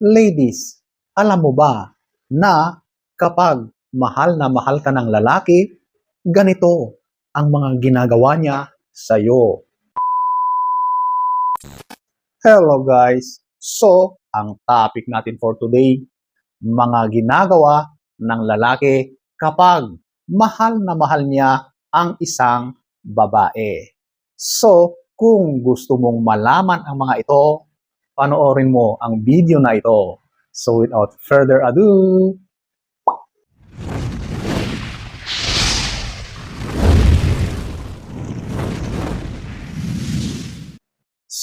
Ladies, alam mo ba na kapag mahal na mahal ka ng lalaki, ganito ang mga ginagawa niya sa'yo. Hello guys! So, ang topic natin for today, mga ginagawa ng lalaki kapag mahal na mahal niya ang isang babae. So, kung gusto mong malaman ang mga ito, panoorin mo ang video na ito. So, without further ado,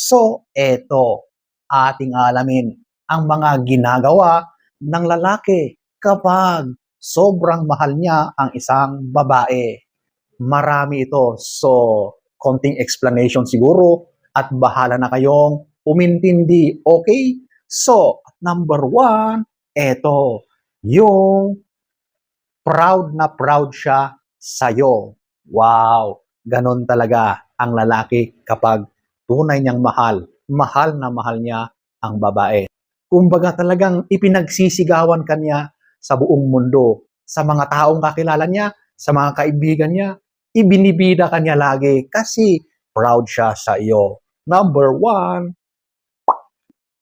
So, eto, ating alamin ang mga ginagawa ng lalaki kapag sobrang mahal niya ang isang babae. Marami ito. So, konting explanation siguro at bahala na kayong umintindi. Okay? So, number one, eto, yung proud na proud siya sa'yo. Wow! Ganon talaga ang lalaki kapag tunay niyang mahal. Mahal na mahal niya ang babae. Kumbaga talagang ipinagsisigawan kanya sa buong mundo, sa mga taong kakilala niya, sa mga kaibigan niya, ibinibida kanya lagi kasi proud siya sa iyo. Number one.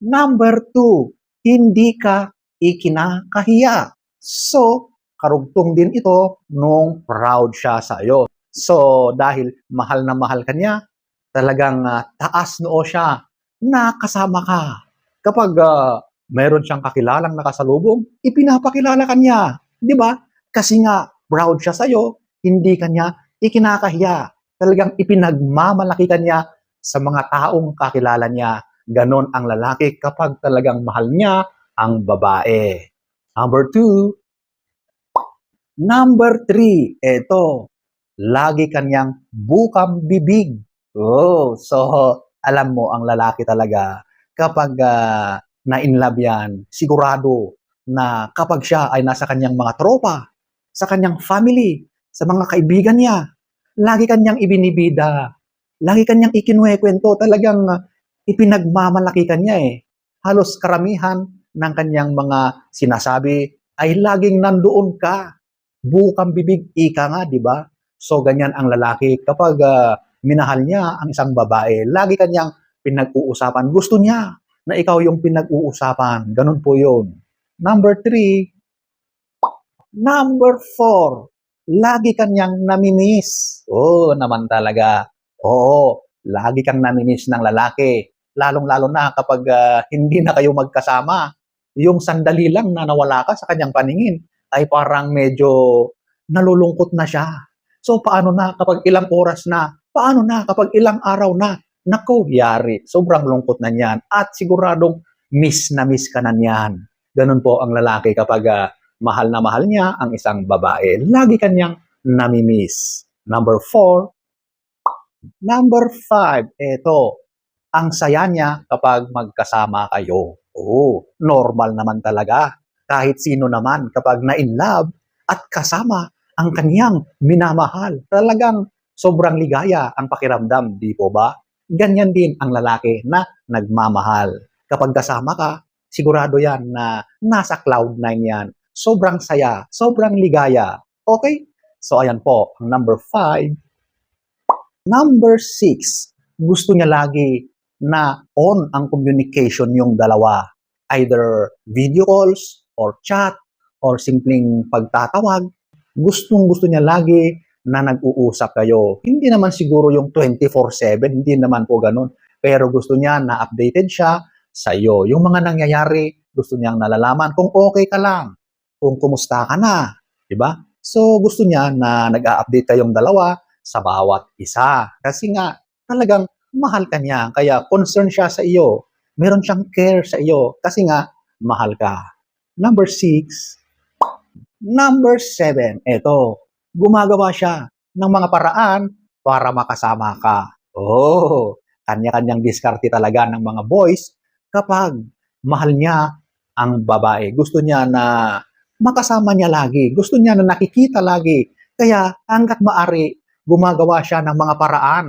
Number two, hindi ka ikinakahiya. So, karugtong din ito nung proud siya sa iyo. So, dahil mahal na mahal ka niya, talagang ah, taas noo siya na kasama ka. Kapag ah, mayroon siyang kakilalang nakasalubong, ipinapakilala ka niya. Di ba? Kasi nga, proud siya sa'yo, hindi kanya ikinakahiya. Talagang ipinagmamalaki ka niya sa mga taong kakilala niya. Ganon ang lalaki kapag talagang mahal niya ang babae. Number two. Number three, eto, lagi kanyang bukang bibig. Oh, so alam mo ang lalaki talaga kapag uh, na-inlove yan, sigurado na kapag siya ay nasa kanyang mga tropa, sa kanyang family, sa mga kaibigan niya, lagi kanyang ibinibida, lagi kanyang ikinuwekwento, talagang ipinagmamalaki kanya eh. Halos karamihan ng kanyang mga sinasabi ay laging nandoon ka. Bukang bibig, ika nga, di ba? So, ganyan ang lalaki. Kapag uh, minahal niya ang isang babae, lagi kanyang pinag-uusapan. Gusto niya na ikaw yung pinag-uusapan. Ganun po yun. Number three, number four, lagi kanyang namimiss. Oo, naman talaga. Oo, lagi kang namimiss ng lalaki. Lalong-lalo na kapag uh, hindi na kayo magkasama. Yung sandali lang na nawala ka sa kanyang paningin ay parang medyo nalulungkot na siya. So paano na kapag ilang oras na? Paano na kapag ilang araw na? Nako, yari. Sobrang lungkot na niyan. At siguradong miss na miss ka na niyan. Ganun po ang lalaki kapag uh, mahal na mahal niya ang isang babae. Lagi kanyang namimiss. Number four. Number five. Ito. Ang saya niya kapag magkasama kayo. Oo, normal naman talaga. Kahit sino naman kapag na-in love at kasama ang kanyang minamahal. Talagang sobrang ligaya ang pakiramdam, di po ba? Ganyan din ang lalaki na nagmamahal. Kapag kasama ka, sigurado yan na nasa cloud nine yan. Sobrang saya, sobrang ligaya. Okay? So ayan po, ang number five. Number six, gusto niya lagi na on ang communication yung dalawa. Either video calls, or chat, or simpleng pagtatawag. Gustong gusto niya lagi na nag-uusap kayo. Hindi naman siguro yung 24-7, hindi naman po ganun. Pero gusto niya na updated siya sa iyo. Yung mga nangyayari, gusto niyang nalalaman kung okay ka lang, kung kumusta ka na, di ba? So gusto niya na nag-a-update kayong dalawa sa bawat isa. Kasi nga, talagang mahal ka niya. Kaya concern siya sa iyo. Meron siyang care sa iyo. Kasi nga, mahal ka. Number six. Number seven. Ito, gumagawa siya ng mga paraan para makasama ka. Oh, kanya-kanyang diskarte talaga ng mga boys kapag mahal niya ang babae. Gusto niya na makasama niya lagi. Gusto niya na nakikita lagi. Kaya hanggat maari, gumagawa siya ng mga paraan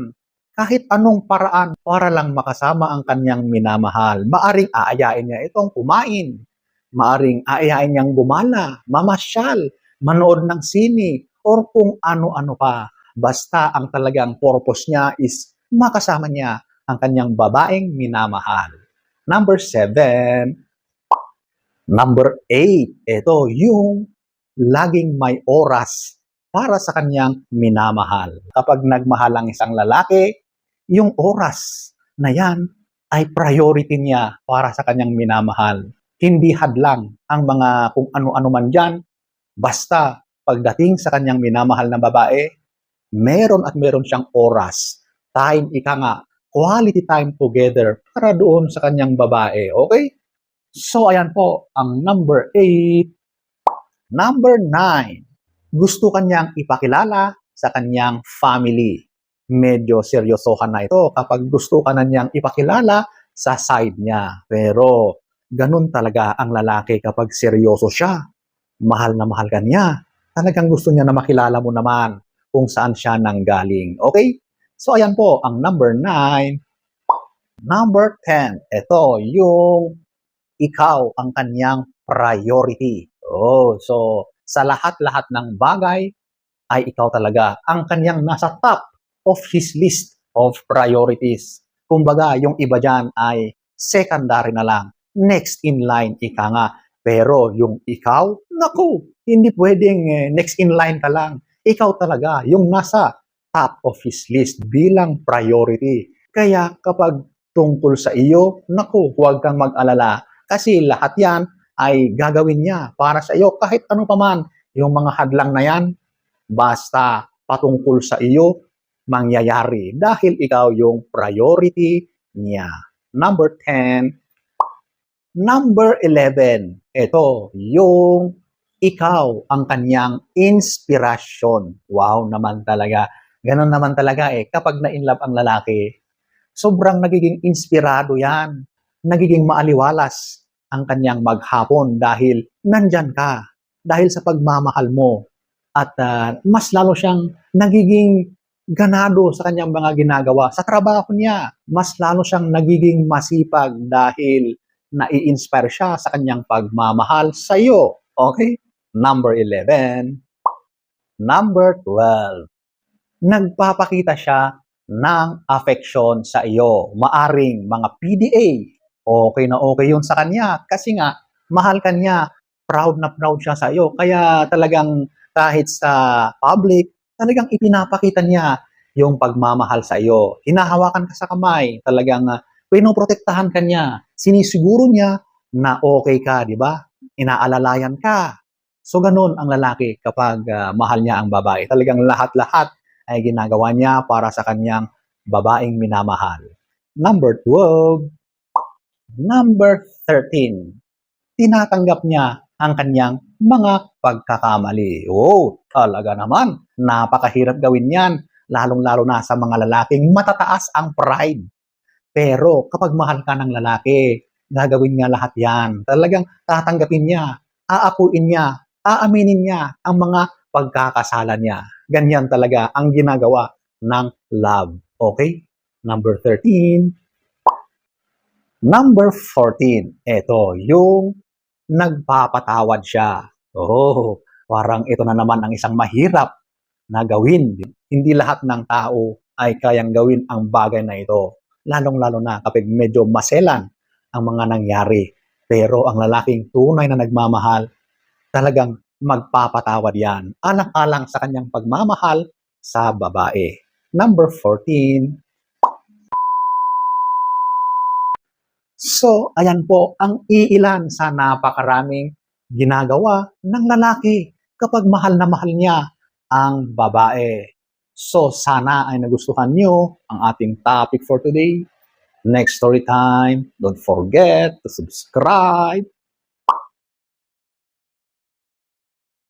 kahit anong paraan para lang makasama ang kanyang minamahal. Maaring aayain niya itong kumain. Maaring aayain niyang gumala, mamasyal, manood ng sine, or kung ano-ano pa. Basta ang talagang purpose niya is makasama niya ang kanyang babaeng minamahal. Number seven, number eight, ito yung laging may oras para sa kanyang minamahal. Kapag nagmahal ang isang lalaki, yung oras na yan ay priority niya para sa kanyang minamahal. Hindi hadlang ang mga kung ano-ano man dyan. Basta pagdating sa kanyang minamahal na babae, meron at meron siyang oras. Time, ika nga, quality time together para doon sa kanyang babae. Okay? So, ayan po, ang number 8. Number 9. Gusto kanyang ipakilala sa kanyang family medyo seryosohan na ito kapag gusto ka na niyang ipakilala sa side niya. Pero ganun talaga ang lalaki kapag seryoso siya. Mahal na mahal ka niya. Talagang gusto niya na makilala mo naman kung saan siya nanggaling. Okay? So ayan po, ang number 9. Number 10. Ito, yung ikaw ang kanyang priority. Oh, so sa lahat-lahat ng bagay ay ikaw talaga ang kanyang nasa top of his list of priorities. Kumbaga, yung iba dyan ay secondary na lang. Next in line, ika nga. Pero yung ikaw, naku, hindi pwedeng eh, next in line ka lang. Ikaw talaga, yung nasa top of his list bilang priority. Kaya kapag tungkol sa iyo, naku, huwag kang mag-alala. Kasi lahat yan ay gagawin niya para sa iyo. Kahit ano pa man, yung mga hadlang na yan, basta patungkol sa iyo, mangyayari dahil ikaw yung priority niya. Number 10. Number 11. Ito, yung ikaw ang kanyang inspirasyon. Wow naman talaga. Ganon naman talaga eh. Kapag na-inlove ang lalaki, sobrang nagiging inspirado yan. Nagiging maaliwalas ang kanyang maghapon dahil nandyan ka. Dahil sa pagmamahal mo. At uh, mas lalo siyang nagiging ganado sa kanyang mga ginagawa. Sa trabaho niya, mas lalo siyang nagiging masipag dahil nai-inspire siya sa kanyang pagmamahal sa iyo. Okay? Number 11. Number 12. Nagpapakita siya ng affection sa iyo. Maaring mga PDA. Okay na okay yun sa kanya kasi nga mahal ka niya. Proud na proud siya sa iyo. Kaya talagang kahit sa public, talagang ipinapakita niya yung pagmamahal sa iyo. Hinahawakan ka sa kamay, talagang uh, pinoprotektahan ka niya. Sinisiguro niya na okay ka, di ba? Inaalalayan ka. So ganun ang lalaki kapag uh, mahal niya ang babae. Talagang lahat-lahat ay ginagawa niya para sa kanyang babaeng minamahal. Number 12. Number 13. Tinatanggap niya ang kanyang mga pagkakamali. Oh, talaga naman. Napakahirap gawin yan. Lalong-lalo na sa mga lalaking matataas ang pride. Pero kapag mahal ka ng lalaki, gagawin niya lahat yan. Talagang tatanggapin niya, aakuin niya, aaminin niya ang mga pagkakasala niya. Ganyan talaga ang ginagawa ng love. Okay? Number 13. Number 14. Ito, yung nagpapatawad siya. Oh, parang ito na naman ang isang mahirap na gawin. Hindi lahat ng tao ay kayang gawin ang bagay na ito. Lalong-lalo na kapag medyo maselan ang mga nangyari. Pero ang lalaking tunay na nagmamahal, talagang magpapatawad yan. Alang-alang sa kanyang pagmamahal sa babae. Number 14, So, ayan po ang iilan sa napakaraming ginagawa ng lalaki kapag mahal na mahal niya ang babae. So, sana ay nagustuhan niyo ang ating topic for today. Next story time, don't forget to subscribe